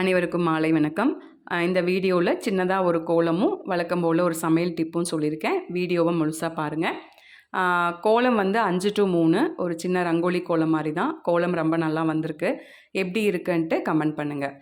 அனைவருக்கும் மாலை வணக்கம். இந்த வீடியோவில் சின்னதாக ஒரு கோலமும் வழக்கம் போல் ஒரு சமையல் டிப்பும் சொல்லியிருக்கேன். வீடியோவை முழுசாக பாருங்கள் கோலம் வந்து அஞ்சு டு மூணு ஒரு சின்ன ரங்கோலி கோலம் மாதிரி தான். கோலம் ரொம்ப நல்லா வந்திருக்கு. எப்படி இருக்குன்ட்டு கமெண்ட் பண்ணுங்கள்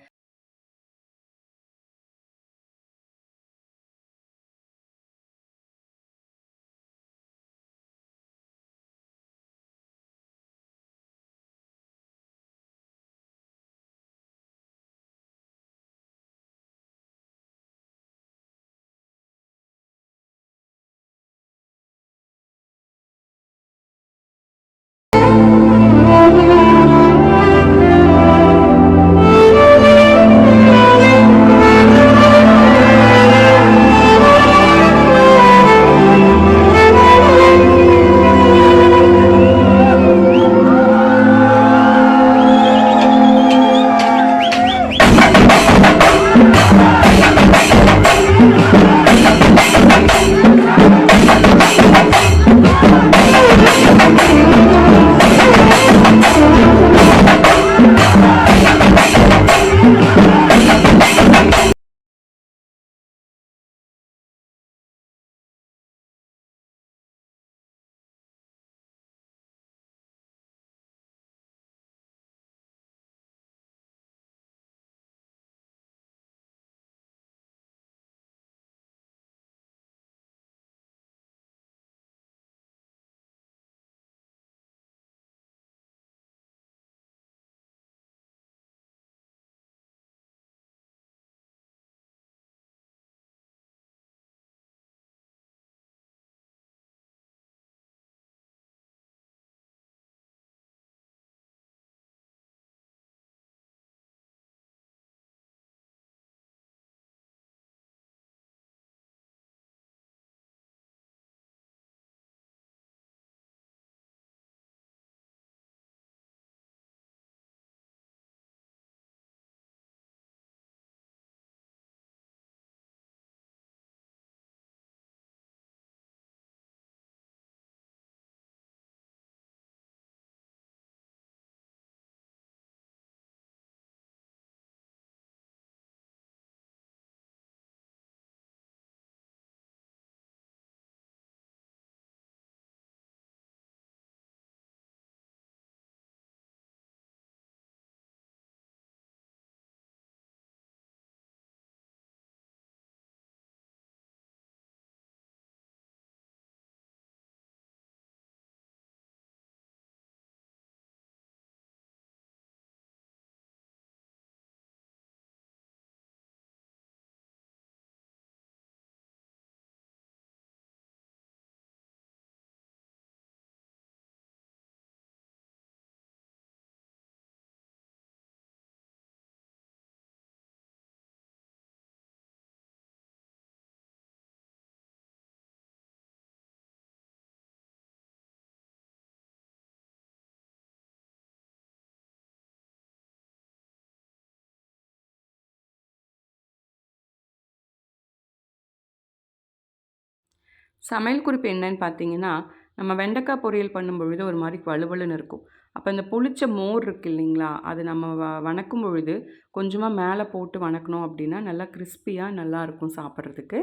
சமையல் குறிப்பு என்னன்னு பார்த்தீங்கன்னா நம்ம வெண்டைக்காய் பொரியல் பண்ணும் பொழுது ஒரு மாதிரி வலுவலுன்னு இருக்கும். அப்போ இந்த புளிச்ச மோர் இருக்கு இல்லைங்களா அது நம்ம வ வணக்கும் பொழுது கொஞ்சமாக மேலே போட்டு வணக்கணும் அப்படின்னா நல்லா கிறிஸ்பியாக நல்லா இருக்கும் சாப்பிட்றதுக்கு.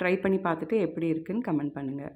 ட்ரை பண்ணி பார்த்துட்டு எப்படி இருக்குன்னு கமெண்ட் பண்ணுங்கள்